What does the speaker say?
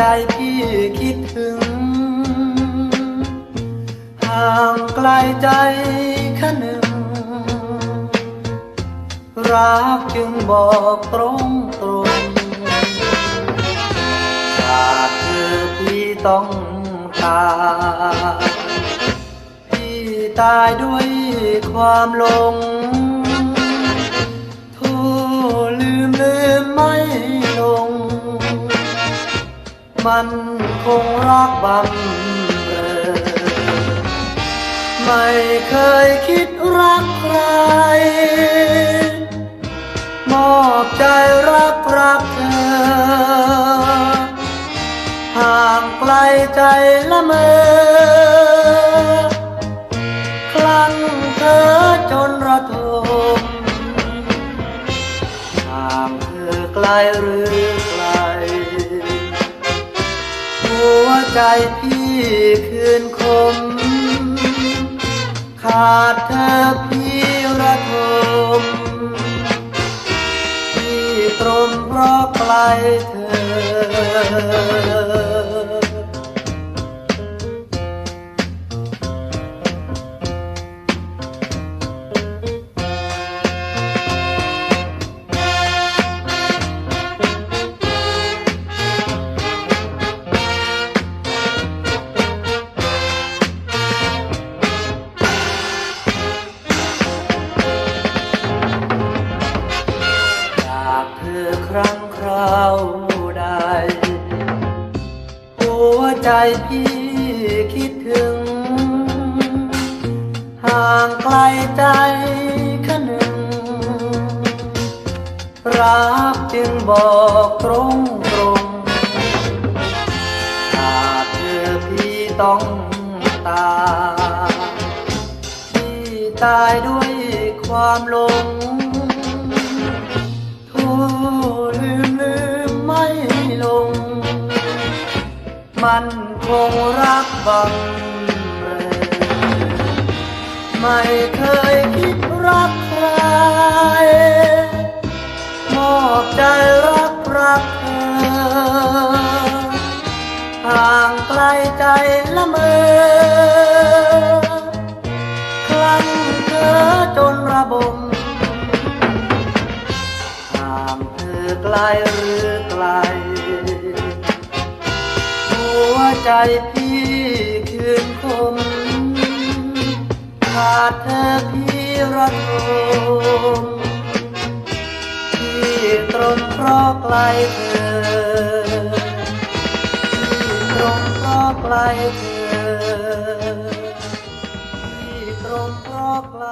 ใจพี่คิดถึง ห่างไกลใจแค่หนึ่ง รักจึงบอกตรงตรงขาดเธอพี่ต้องตายพี่ตายด้วยความลง มันคงรักบังเอิญไม่เคยคิดรักใคร มอบใจรักรักเธอ ห่างไกลใจละเมอคลั่งเธอจนระทมห่างเธอไกลหรือ ใจพี่คืนคม ขาดเธอพี่ระทมพี่ตรมเพราะไกลเธอ คราวใด หัวใจพี่คิดถึง ห่างไกลใจแค่หนึ่งรักจึงบอกตรงตรงขาดเธอพี่ต้องตายพี่ตายด้วยความหลง ลืมลืมไม่ลง มันคงรักบังเอิญไม่เคยคิดรักใคร มอบใจรักรักเธอห่างไกลใจละเมอ อกลหรือไกล หัวใจพี่คืนคม ขาดเธอพี่รัทมพี่ตรงเพราะไกลเธอพี่ตรงราะไกลเธอพี่ตรงเพราะไกล